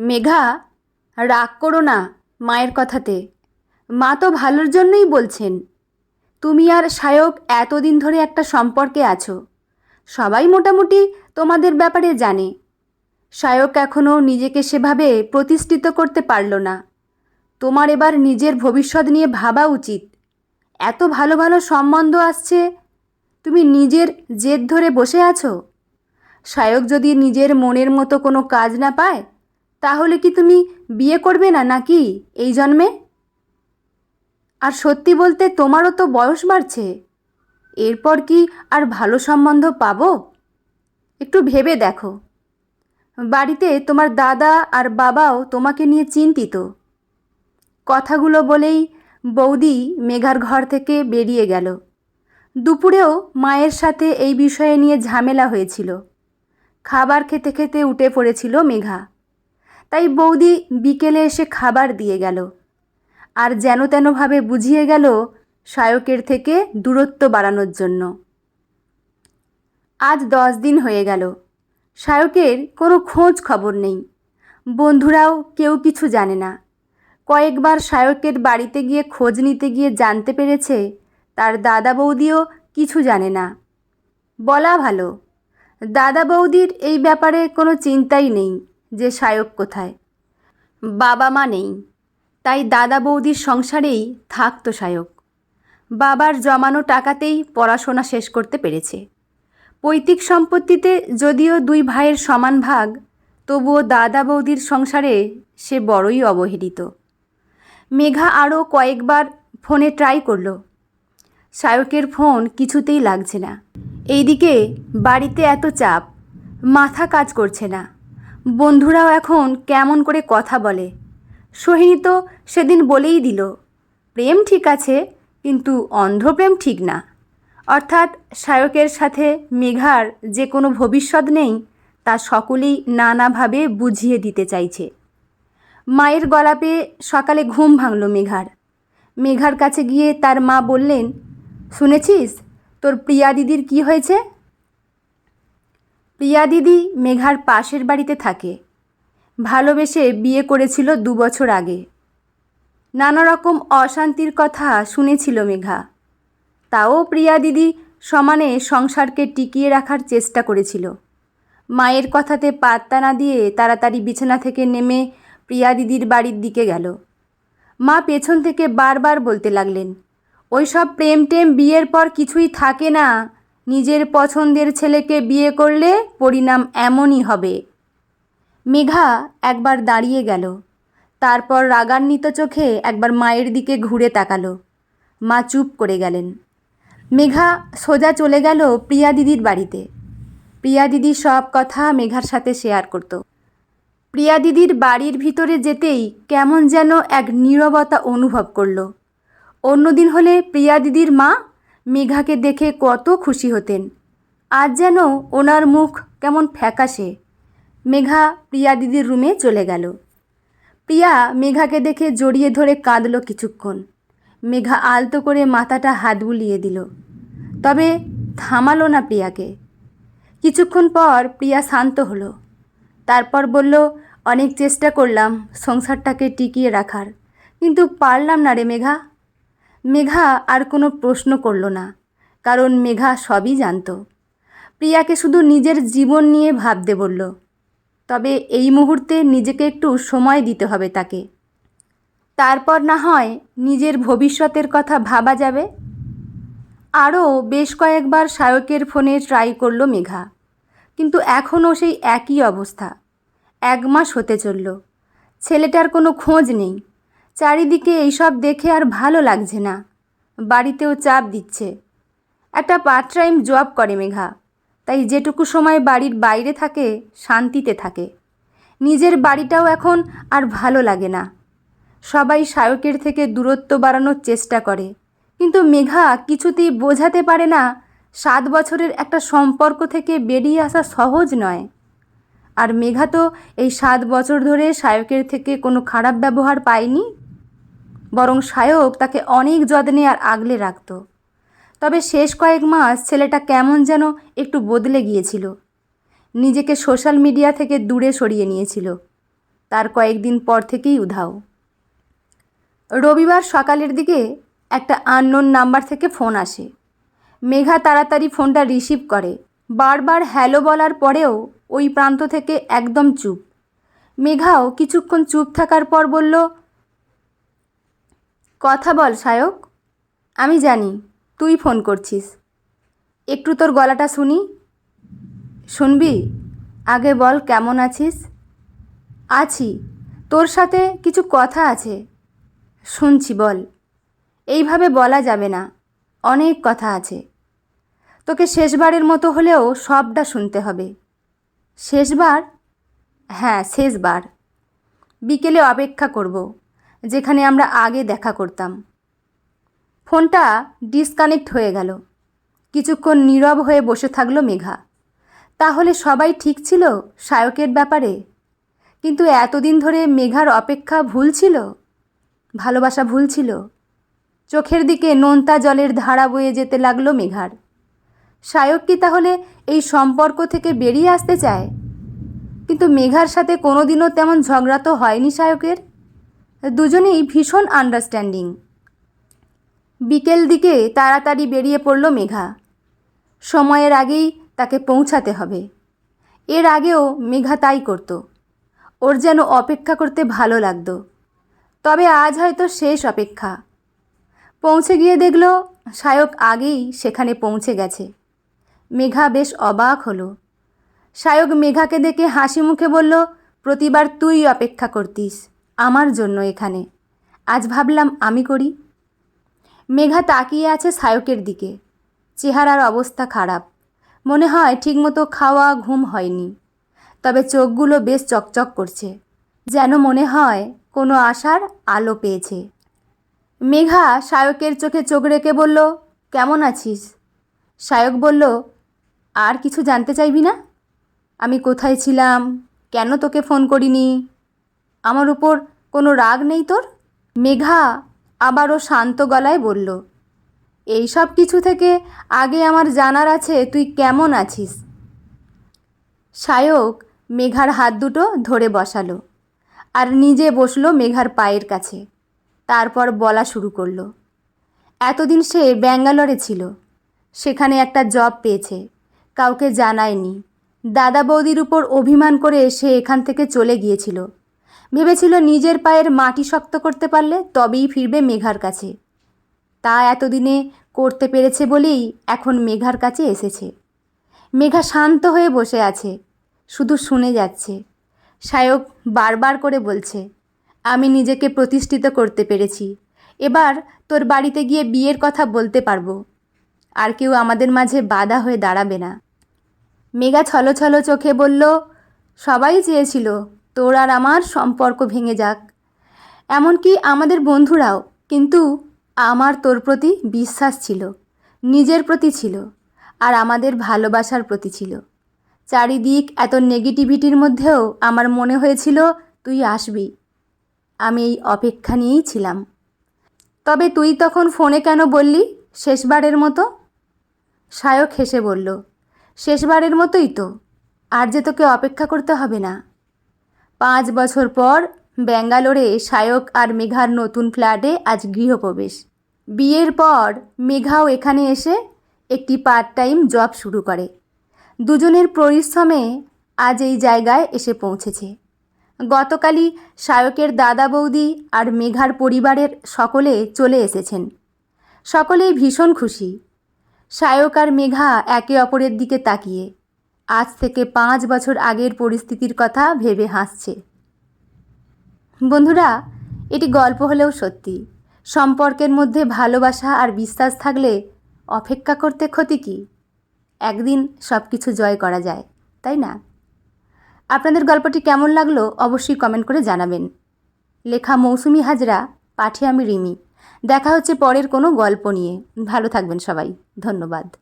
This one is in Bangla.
মেঘা, রাগ করো না মায়ের কথাতে। মা তো ভালোর জন্যই বলছেন। তুমি আর সায়ক এতদিন ধরে একটা সম্পর্কে আছো। সবাই মোটামুটি তোমাদের ব্যাপারে জানে। সায়ক এখনও নিজেকে সেভাবে প্রতিষ্ঠিত করতে পারল না। তোমার এবার নিজের ভবিষ্যৎ নিয়ে ভাবা উচিত। এত ভালো ভালো সম্বন্ধ আসছে। তুমি নিজের জেদ ধরে বসে আছো? সায়ক যদি নিজের মনের মতো কোনো কাজ না পায় তাহলে কি তুমি বিয়ে করবে না নাকি এই জন্মে? আর সত্যি বলতে তোমারও তো বয়স বাড়ছে। এরপর কি আর ভালো সম্বন্ধ পাবো? একটু ভেবে দেখো। বাড়িতে তোমার দাদা আর বাবাও তোমাকে নিয়ে চিন্তিত। কথাগুলো বলেই বৌদি মেঘার ঘর থেকে বেরিয়ে গেল। দুপুরেও মায়ের সাথে এই বিষয়ে নিয়ে ঝামেলা হয়েছিল। খাবার খেতে খেতে উঠে পড়েছিল মেঘা। তাই বৌদি বিকেলে এসে খাবার দিয়ে গেল। আর যেন তেনভাবে বুঝিয়ে গেল সায়কের থেকে দূরত্ব বাড়ানোর জন্য। আজ দশ দিন হয়ে গেল। সায়কের কোনো খোঁজ খবর নেই। বন্ধুরাও কেউ কিছু জানে না। কয়েকবার সায়কের বাড়িতে গিয়ে খোঁজ নিতে গিয়ে জানতে পেরেছে তার দাদা বৌদিও কিছু জানে না। বলা ভালো, দাদা বৌদির এই ব্যাপারে কোনো চিন্তাই নেই। যে সায়ক কোথায়? বাবা মা নেই, তাই দাদা বৌদির সংসারেই থাকতো সায়ক বাবার জমানো টাকাতেই পড়াশোনা শেষ করতে পেরেছে। পৈতৃক সম্পত্তিতে যদিও দুই ভাইয়ের সমান ভাগ, তবুও দাদা বৌদির সংসারে সে বড়ই অবহেলিত। মেঘা আরও কয়েকবার ফোনে ট্রাই করল। সায়কের ফোন কিছুতেই লাগছে না। এইদিকে বাড়িতে এত চাপ, মাথা কাজ করছে না। বন্ধুরাও এখন কেমন করে কথা বলে? সোহিনী তো সেদিন বলেই দিল, প্রেম ঠিক আছে, কিন্তু অন্ধপ্রেম ঠিক না। অর্থাৎ সায়কের সাথে মেঘার যে কোনো ভবিষ্যৎ নেই, তা সকলেই নানাভাবে বুঝিয়ে দিতে চাইছে। মায়ের গলা পেয়ে সকালে ঘুম ভাঙল মেঘার। মেঘার কাছে গিয়ে তার মা বললেন, শুনেছিস, তোর প্রিয়া দিদির কি হয়েছে? প্রিয়া দিদি মেঘার পাশের বাড়িতে থাকে। ভালোবেসে বিয়ে করেছিল দু বছর আগে। নানা রকম অশান্তির কথা শুনেছিল মেঘা। তাও প্রিয়া দিদি সমানে সংসারকে টিকিয়ে রাখার চেষ্টা করেছিল। মায়ের কথাতে পাত্তা না দিয়ে তাড়াতাড়ি বিছানা থেকে নেমে প্রিয়া দিদির বাড়ির দিকে গেল। মা পেছন থেকে বারবার বলতে লাগলেন, ওইসব প্রেম টেম বিয়ের পর কিছুই থাকে না নিজের পছন্দের ছেলেকে বিয়ে করলে পরিণাম এমনই হবে। মেঘা একবার দাঁড়িয়ে গেল। তারপর রাগান্বিত চোখে একবার মায়ের দিকে ঘুরে তাকালো। মা চুপ করে গেলেন। মেঘা সোজা চলে গেল প্রিয়া দিদির বাড়িতে। প্রিয়া দিদি সব কথা মেঘার সাথে শেয়ার করত। প্রিয়া দিদির বাড়ির ভিতরে যেতেই কেমন যেন এক নীরবতা অনুভব করল। অন্যদিন হলে প্রিয়া দিদির মা মেঘাকে দেখে কত খুশি হতেন। আজ যেন ওনার মুখ কেমন ফ্যাকাশে। মেঘা প্রিয়া দিদির রুমে চলে গেল। প্রিয়া মেঘাকে দেখে জড়িয়ে ধরে কাঁদল কিছুক্ষণ। মেঘা আলতো করে মাথাটা হাত বুলিয়ে দিল। তবে থামালো না প্রিয়াকে। কিছুক্ষণ পর প্রিয়া শান্ত হলো। তারপর বলল, অনেক চেষ্টা করলাম সংসারটাকে টিকিয়ে রাখার, কিন্তু পারলাম না রে মেঘা। মেঘা আর কোনো প্রশ্ন করল না, কারণ মেঘা সবই জানত। প্রিয়াকে শুধু নিজের জীবন নিয়ে ভাবতে বলল, তবে এই মুহূর্তে নিজেকে একটু সময় দিতে হবে তাকে। তারপর না হয় নিজের ভবিষ্যতের কথা ভাবা যাবে? আরও বেশ কয়েকবার সায়কের ফোনে ট্রাই করল মেঘা, কিন্তু এখনও সেই একই অবস্থা। এক মাস হতে চলল। ছেলেটার কোনো খোঁজ নেই। চারিদিকে এইসব দেখে আর ভালো লাগছে না। বাড়িতেও চাপ দিচ্ছে। একটা পার্ট টাইম জব করে মেঘা। তাই যেটুকু সময় বাড়ির বাইরে থাকে, শান্তিতে থাকে। নিজের বাড়িটাও এখন আর ভালো লাগে না। সবাই সায়কের থেকে দূরত্ব বাড়ানোর চেষ্টা করে। কিন্তু মেঘা কিছুতেই বোঝাতে পারে না, সাত বছরের একটা সম্পর্ক থেকে বেরিয়ে আসা সহজ নয়। আর মেঘা তো এই সাত বছর ধরে সায়কের থেকে কোনো খারাপ ব্যবহার পায়নি। বরং সায়ক তাকে অনেক যত্নে আর আগলে রাখত। তবে শেষ কয়েক মাস ছেলেটা কেমন যেন একটু বদলে গিয়েছিল। নিজেকে সোশ্যাল মিডিয়া থেকে দূরে সরিয়ে নিয়েছিল। তার কয়েকদিন পর থেকেই উধাও। রবিবার সকালের দিকে একটা আননোন নাম্বার থেকে ফোন আসে। মেঘা তাড়াতাড়ি ফোনটা রিসিভ করে। বারবার হ্যালো বলার পরেও ওই প্রান্ত থেকে একদম চুপ। মেঘাও কিছুক্ষণ চুপ থাকার পর বলল কথা বল সায়ক। আমি জানি, তুই ফোন করছিস। একটু তোর গলাটা শুনি। শুনবি? আগে বল, কেমন আছিস? আছি। তোর সাথে কিছু কথা আছে। শুনছি, বল। এইভাবে বলা যাবে না। অনেক কথা আছে। তোকে শেষবারের মতো হলেও সবটা শুনতে হবে। শেষবার? হ্যাঁ শেষবার। বিকেলে অপেক্ষা করব। যেখানে আমরা আগে দেখা করতাম। ফোনটা ডিসকানেক্ট হয়ে গেল। কিছুক্ষণ নীরব হয়ে বসে থাকল মেঘা। তাহলে সবাই ঠিক ছিল শায়কের ব্যাপারে? কিন্তু এতদিন ধরে মেঘার অপেক্ষা ভুল ছিল? ভালোবাসা ভুল ছিল? চোখের দিকে নোনতা জলের ধারা বয়ে যেতে লাগল মেঘার। শায়ক কি তাহলে এই সম্পর্ক থেকে বেরিয়ে আসতে চায়? কিন্তু মেঘার সাথে কোনোদিনও তেমন ঝগড়া তো হয়নি শায়কের দুজনেই ভীষণ আন্ডারস্ট্যান্ডিং বিকেল দিকে তাড়াতাড়ি বেরিয়ে পড়ল মেঘা। সময়ের আগেই তাকে পৌঁছাতে হবে। এর আগেও মেঘা তাই করতো। ওর যেন অপেক্ষা করতে ভালো লাগতো। তবে আজ হয়তো শেষ অপেক্ষা। পৌঁছে গিয়ে দেখল শায়ক আগেই সেখানে পৌঁছে গেছে। মেঘা বেশ অবাক হলো। শায়ক মেঘাকে দেখে হাসি মুখে বলল, প্রতিবার তুই অপেক্ষা করতিস। আমার জন্য এখানে। আজ ভাবলাম আমি করি। মেঘা তাকিয়ে আছে শায়কের দিকে। চেহারার অবস্থা খারাপ। মনে হয় ঠিকমতো খাওয়া ঘুম হয়নি। তবে চোখগুলো বেশ চকচক করছে। যেন মনে হয় কোনো আশার আলো পেয়েছে। মেঘা শায়কের চোখে চোখ রেখে বলল, কেমন আছিস? সায়ক বলল, আর কিছু জানতে চাইবি না? আমি কোথায় ছিলাম? কেন তোকে ফোন করিনি? আমার উপর কোনো রাগ নেই তোর? মেঘা আবারও শান্ত গলায় বলল, এই সব কিছু থেকে আগে আমার জানার আছে তুই কেমন আছিস? শায়ক মেঘার হাত দুটো ধরে বসালো আর নিজে বসল মেঘার পায়ের কাছে। তারপর বলা শুরু করল, এতদিন সে ব্যাঙ্গালোরে ছিল, সেখানে একটা জব পেয়েছে, কাউকে জানায়নি। দাদা বৌদির উপর অভিমান করে সে এখান থেকে চলে গিয়েছিল। ভেবেছিল নিজের পায়ের মাটি শক্ত করতে পারলে তবেই ফিরবে মেঘার কাছে। তা এতদিনে করতে পেরেছে বলেই এখন মেঘার কাছে এসেছে। মেঘা শান্ত হয়ে বসে আছে, শুধু শুনে যাচ্ছে। শায়ক বারবার করে বলছে, আমি নিজেকে প্রতিষ্ঠিত করতে পেরেছি। এবার তোর বাড়িতে গিয়ে বিয়ের কথা বলতে পারব। আর কেউ আমাদের মাঝে বাধা হয়ে দাঁড়াবে না। মেঘা ছলো ছলো চোখে বলল, সবাই চেয়েছিল তোর আর আমার সম্পর্ক ভেঙে যাক। এমনকি আমাদের বন্ধুরাও, কিন্তু আমার তোর প্রতি বিশ্বাস ছিল, নিজের প্রতি ছিল, আর আমাদের ভালোবাসার প্রতি ছিল। চারিদিক এত নেগেটিভিটির মধ্যেও আমার মনে হয়েছিল, তুই আসবি। আমি এই অপেক্ষা নিয়েই ছিলাম। তবে তুই তখন ফোনে কেন বললি শেষবারের মতো? সায়ক হেসে বলল, শেষবারের মতোই তো, আর যে তোকে অপেক্ষা করতে হবে না। পাঁচ বছর পর ব্যাঙ্গালোরে শায়ক আর মেঘার নতুন ফ্ল্যাটে আজ গৃহপ্রবেশ। বিয়ের পর মেঘাও এখানে এসে একটি পার্ট টাইম জব শুরু করে। দুজনের পরিশ্রমে আজ এই জায়গায় এসে পৌঁছেছে। গতকালই শায়কের দাদা বৌদি আর মেঘার পরিবারের সকলে চলে এসেছেন। সকলেই ভীষণ খুশি। শায়ক আর মেঘা একে অপরের দিকে তাকিয়ে আজ থেকে পাঁচ বছর আগের পরিস্থিতির কথা ভেবে হাসছে। বন্ধুরা, এটি গল্প হলেও সত্যি। সম্পর্কের মধ্যে ভালোবাসা আর বিশ্বাস থাকলে অপেক্ষা করতে ক্ষতি কী? একদিন সব কিছু জয় করা যায়, তাই না? আপনাদের গল্পটি কেমন লাগল অবশ্যই কমেন্ট করে জানাবেন। লেখা মৌসুমি হাজরা পাঠে আমি রিমি। দেখা হচ্ছে পরের কোনো গল্প নিয়ে। ভালো থাকবেন সবাই। ধন্যবাদ।